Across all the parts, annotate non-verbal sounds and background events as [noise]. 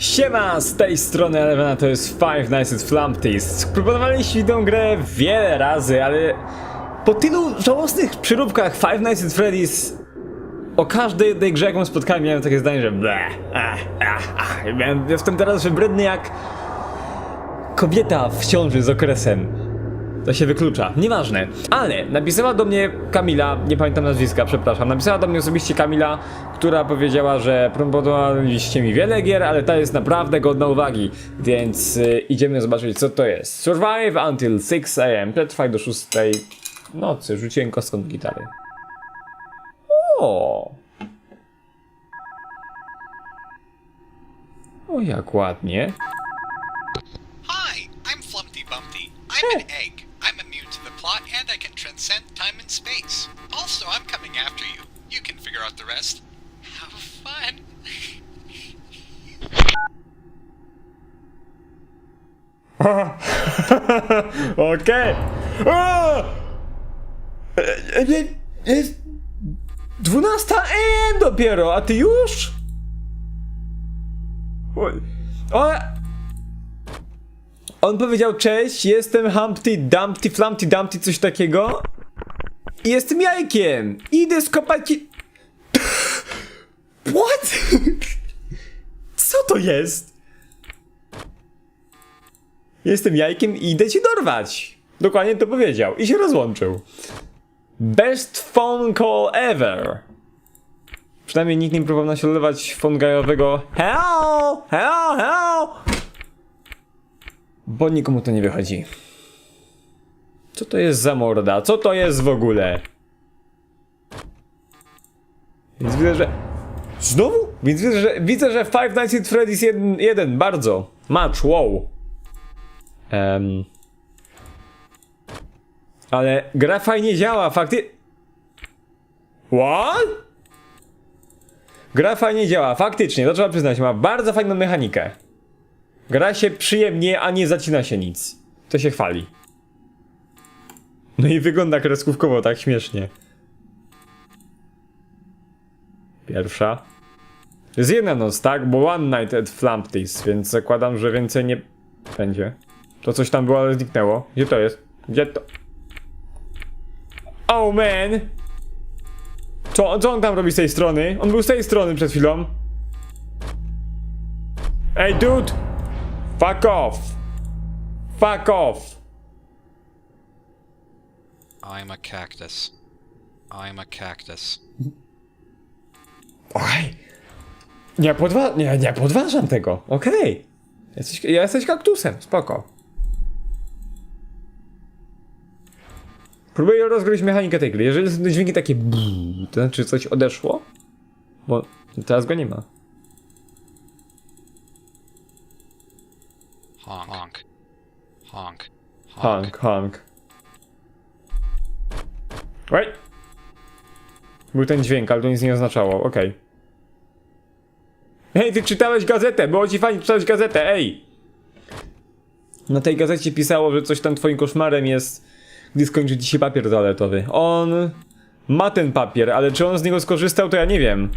Siema, z tej strony Elevena to jest Five Nights at Flumpties. Proponowaliśmy tę grę wiele razy, ale po tylu żałosnych przyróbkach Five Nights at Freddy's o każdej tej grze jaką spotkałem miałem takie zdanie, że ah, ah, ah. Miałem- Jestem teraz wybredny jak kobieta w ciąży z okresem. To się wyklucza. Nieważne. Ale napisała do mnie Kamila, nie pamiętam nazwiska, przepraszam. Napisała do mnie osobiście Kamila, która powiedziała, że proponowaliście mi wiele gier, ale ta jest naprawdę godna uwagi. Więc y, idziemy zobaczyć, co to jest. Survive until 6 am. Przetrwaj do 6 nocy. Rzuciłem kostką do gitary. O! O, jak ładnie. Hi, I'm Flumpty Bumpty. I'm an egg. Plot and I can transcend time and space. Also, I'm coming after you. You can figure out the rest. Have fun. Okej. O! E, e, Jest 12 AM dopiero, a ty już? O! On powiedział cześć, jestem Humpty Dumpty Flumpty Dumpty coś takiego. I jestem jajkiem. Idę skopać ci... [laughs] What? [laughs] Co to jest? Jestem jajkiem i idę cię dorwać. Dokładnie to powiedział i się rozłączył. Best phone call ever. Przynajmniej nikt nie próbował naśladować fongajowego Hello, hello, hello. Bo nikomu to nie wychodzi. Co to jest za morda? Co to jest w ogóle? Więc widzę, że... Znowu? Więc widzę, że, widzę, że Five Nights at Freddy's 1, jeden bardzo. Match, wow. Em. Ale gra fajnie działa, fakty... What? Gra fajnie działa, faktycznie, to trzeba przyznać, ma bardzo fajną mechanikę. Gra się przyjemnie, a nie zacina się nic. To się chwali. No i wygląda kreskówkowo tak śmiesznie. Pierwsza. Jest jedna noc, tak? Bo One Night at Flumpty's, więc zakładam, że więcej nie będzie. To coś tam było, ale zniknęło. Gdzie to jest? Gdzie to? Oh man! Co, co on tam robi z tej strony? On był z tej strony przed chwilą. Ej, dude! Fuck off! Fuck off! I'm a cactus. I'm a cactus. Okej. Nie, podwa nie, nie podważam tego. Okej. Jesteś, jesteś kaktusem, spoko. Próbuję rozgryźć mechanikę tej gry. Jeżeli są dźwięki takie brrr, to znaczy coś odeszło? Bo teraz go nie ma. Honk. Honk. Honk. Honk, honk. Wait. Był ten dźwięk, ale to nic nie oznaczało, okej. Hej, ty czytałeś gazetę, było ci fajnie czytałeś gazetę, ej! Na tej gazecie pisało, że coś tam twoim koszmarem jest, gdy skończy ci się papier toaletowy. On ma ten papier, ale czy on z niego skorzystał, to ja nie wiem.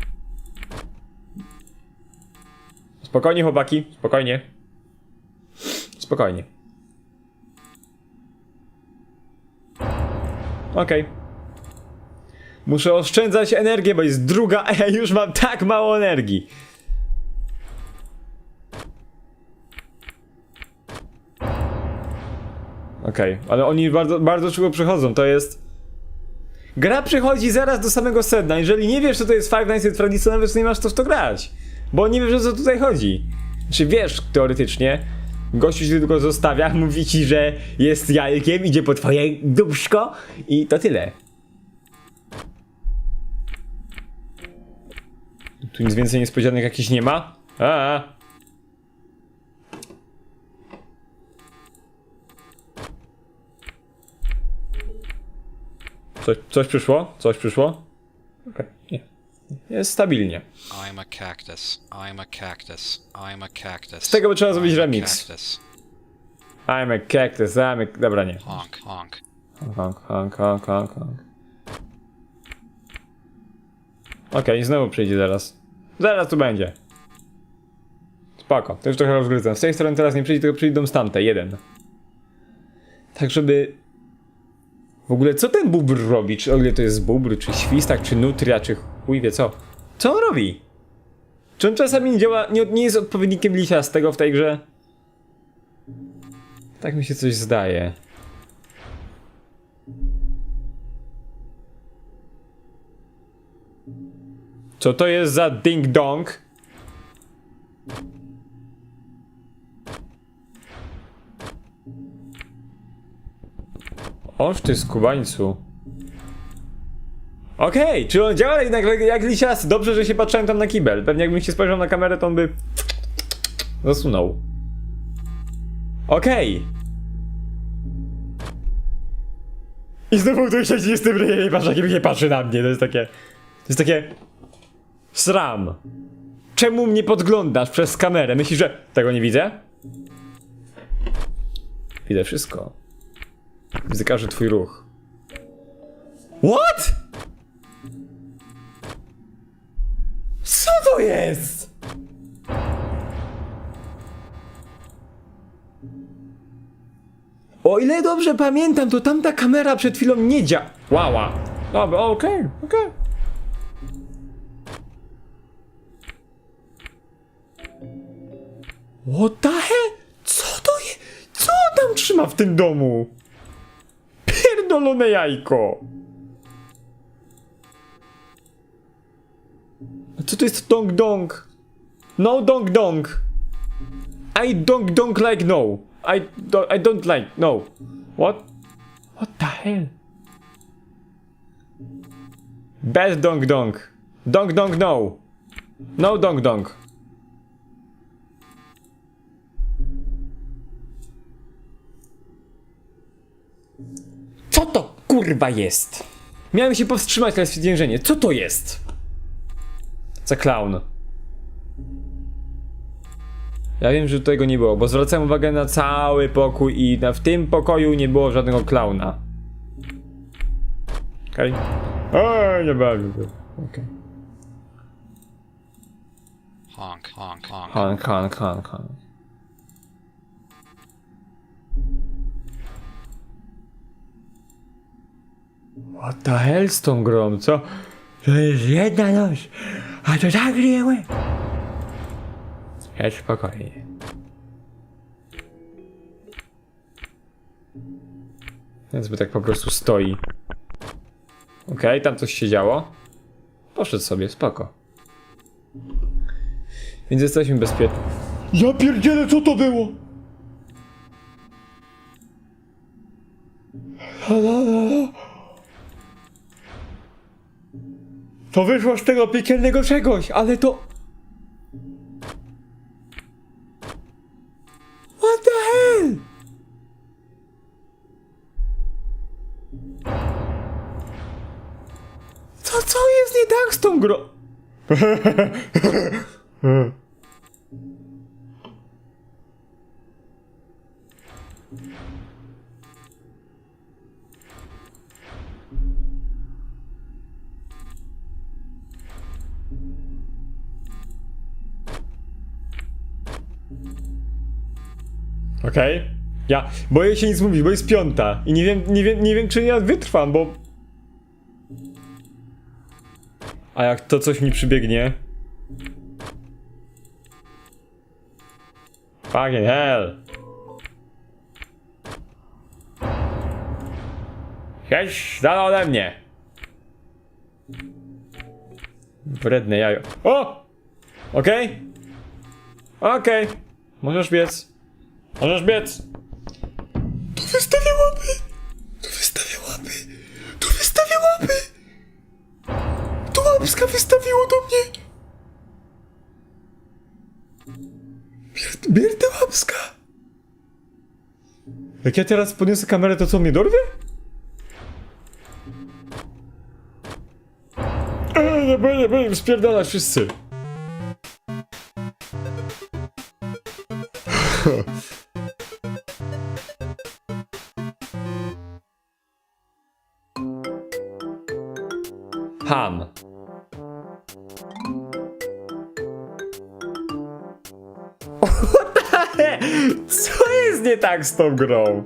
Spokojnie, chłopaki, spokojnie. Spokojnie. Okej. Muszę oszczędzać energię, bo jest druga, [laughs] a ja już mam tak mało energii. Okej, ale oni bardzo, bardzo szybko przychodzą, to jest... Gra przychodzi zaraz do samego sedna, jeżeli nie wiesz co to jest Five Nights at Freddy's, to nawet nie masz to w to grać. Bo nie wiesz o co tutaj chodzi. Czy wiesz, teoretycznie, gościu się tylko zostawia, [laughs] mówi ci, że jest jajkiem, idzie po twoje dubszko i to tyle. Tu nic więcej niespodzianek jakichś nie ma? A. Coś, coś przyszło? Coś przyszło? Okej, nie. Jest stabilnie. I'm a cactus. I'm a cactus. I'm a cactus. Z tego by trzeba zrobić remix. Cactus. I'm a cactus, I'm a... Dobra, nie. Honk. Honk. Honk, honk, honk, honk, honk. Okej, znowu przyjdzie zaraz. Zaraz tu będzie. Spoko, to już trochę rozgryzłem. Z tej strony teraz nie przyjdzie, tylko przyjdą z tamtej, jeden. Tak, żeby... W ogóle co ten bubr robi? Czy o to jest bubr, czy świstak, czy nutria, czy chuj wie co? Co on robi? Czy on czasami nie działa, nie, nie jest odpowiednikiem lisiastego w tej grze? Tak mi się coś zdaje. Co to jest za ding-dong? Oż ty skubańcu. Okej, czy on działa jednak jak- lisiasty? Dobrze, że się patrzyłem tam na kibel. Pewnie jakbym się spojrzał na kamerę, to on by... Zasunął. Okej. I znowu tu siedzi z tym ryjem i patrz, jak się patrzy na mnie. To jest takie... To jest takie... Sram. Czemu mnie podglądasz przez kamerę? Myślisz, że tego nie widzę? Widzę wszystko. Widzę każdy twój ruch. What? Co to jest? O ile dobrze pamiętam, to tamta kamera przed chwilą nie działała. Dobra, okej, okej. What the hell? Co to jest? Co on tam trzyma w tym domu? Pierdolone jajko! Co to jest dong dong? No dong dong. I dong dong like no. I, do, I don't like no. What? What the hell? Bad dong dong. Dong dong no. No dong dong. Co to kurwa jest? Miałem się powstrzymać, ale stwierdzenie. Co to jest? Za clown. Ja wiem, że tutaj go nie było, bo zwracałem uwagę na cały pokój i na, w tym pokoju nie było żadnego klauna. Okej. Okay. nie bawię się. Okej. Honk, honk, honk. Han, han, han, han. What the hell z tą grą, co? To jest jedna noc, a to tak ryły. Jest spokojnie. Więc by tak po prostu stoi. Okej, tam coś się działo. Poszedł sobie, spoko. Więc jesteśmy bezpieczni. Ja pierdzielę, co to było? To wyszło z tego piekielnego czegoś, ale to... What the hell? Co, co jest nie tak z tą grą? [laughs] Okej. Ja boję się nic mówić, bo jest piąta i nie wiem, nie wiem, nie wiem czy ja wytrwam, bo... A jak to coś mi przybiegnie? Fucking hell. Jedź dala ode mnie. Wredne jajo. O! Okej? Okej. Możesz biec. Możesz biec. Tu wystawię łapy. Tu wystawię łapy. Tu wystawię łapy. Tu łapska wystawiło do mnie. Bier- Bier tę łapska. Jak ja teraz podniosę kamerę, to co mnie dorwie? Eee, nie będę, będę spierdalać wszyscy. [laughs] tak z tą grą?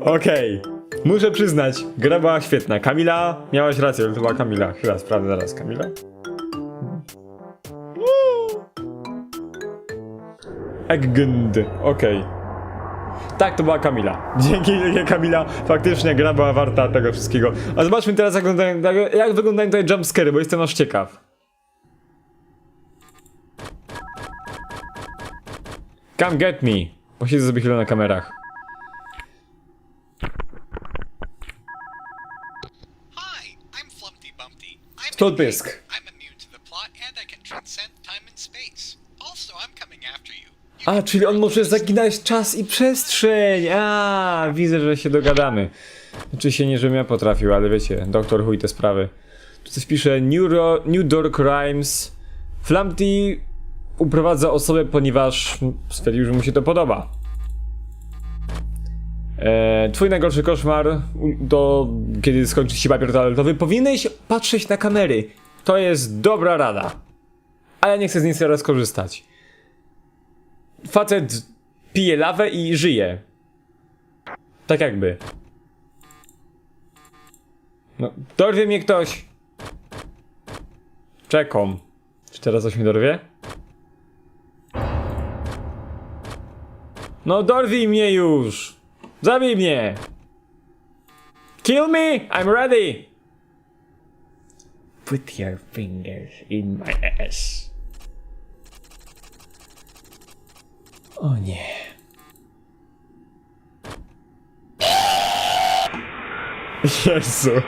Okej, muszę przyznać, gra była świetna. Kamila, miałaś rację, to była Kamila. Chwila, sprawdzę zaraz, Kamila. Eggend, okej. Tak, to była Kamila. Dzięki wielkie Kamila, faktycznie gra była warta tego wszystkiego. A zobaczmy teraz jak wyglądają, jak wyglądają tutaj jumpscary, bo jestem aż ciekaw. Come get me. Posiedzę sobie chwilę na kamerach. Hi, I'm Flumpty Bumpty. I'm an Stulpisk. egg. I'm immune to the plot and I can transcend time and space. Also, I'm coming after you. You A, czyli on może zaginać czas i przestrzeń. A, widzę, że się dogadamy. Oczywiście nie, żebym ja potrafił, ale wiecie, doktor chuj te sprawy. Tu coś pisze Neuro, New Door Crimes. Flamty uprowadza osobę, ponieważ stwierdził, że mu się to podoba. E, twój najgorszy koszmar to kiedy skończy się papier toaletowy, powinieneś patrzeć na kamery. To jest dobra rada. Ale nie chcę z niej teraz korzystać. Facet pije lawę i żyje. Tak jakby. No, dorwie mnie ktoś. Czekam. Czy teraz coś mnie dorwie? No dorwij mnie już! Zabij mnie! Kill me! I'm ready! Put your fingers in my ass. O nie. Jezu.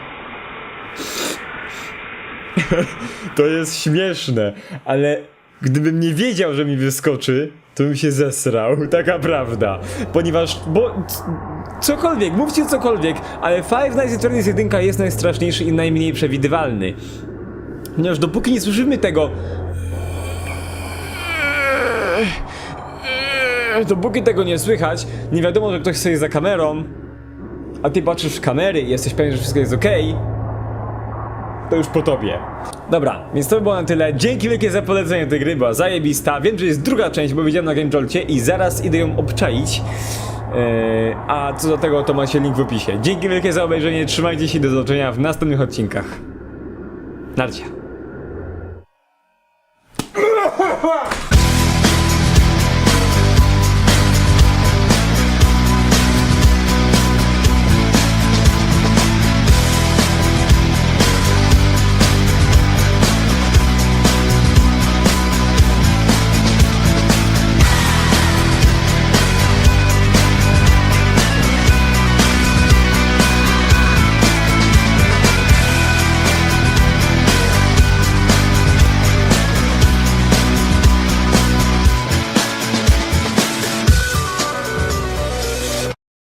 To jest śmieszne, ale gdybym nie wiedział, że mi wyskoczy, to bym się zesrał, [laughs] taka prawda. Ponieważ, bo cokolwiek, mówcie cokolwiek, ale Five Nights at Freddy's 1 jest najstraszniejszy i najmniej przewidywalny. Ponieważ dopóki nie słyszymy tego Dopóki tego nie słychać, nie wiadomo, że ktoś stoi za kamerą, a ty patrzysz w kamery i jesteś pewien, że wszystko jest ok, to już po tobie. Dobra, więc to by było na tyle. Dzięki wielkie za polecenie tej gry, była zajebista. Wiem, że jest druga część, bo widziałem na Game Jolcie i zaraz idę ją obczaić. Eee, a co do tego, to macie link w opisie. Dzięki wielkie za obejrzenie, trzymajcie się, do zobaczenia w następnych odcinkach. Narcia.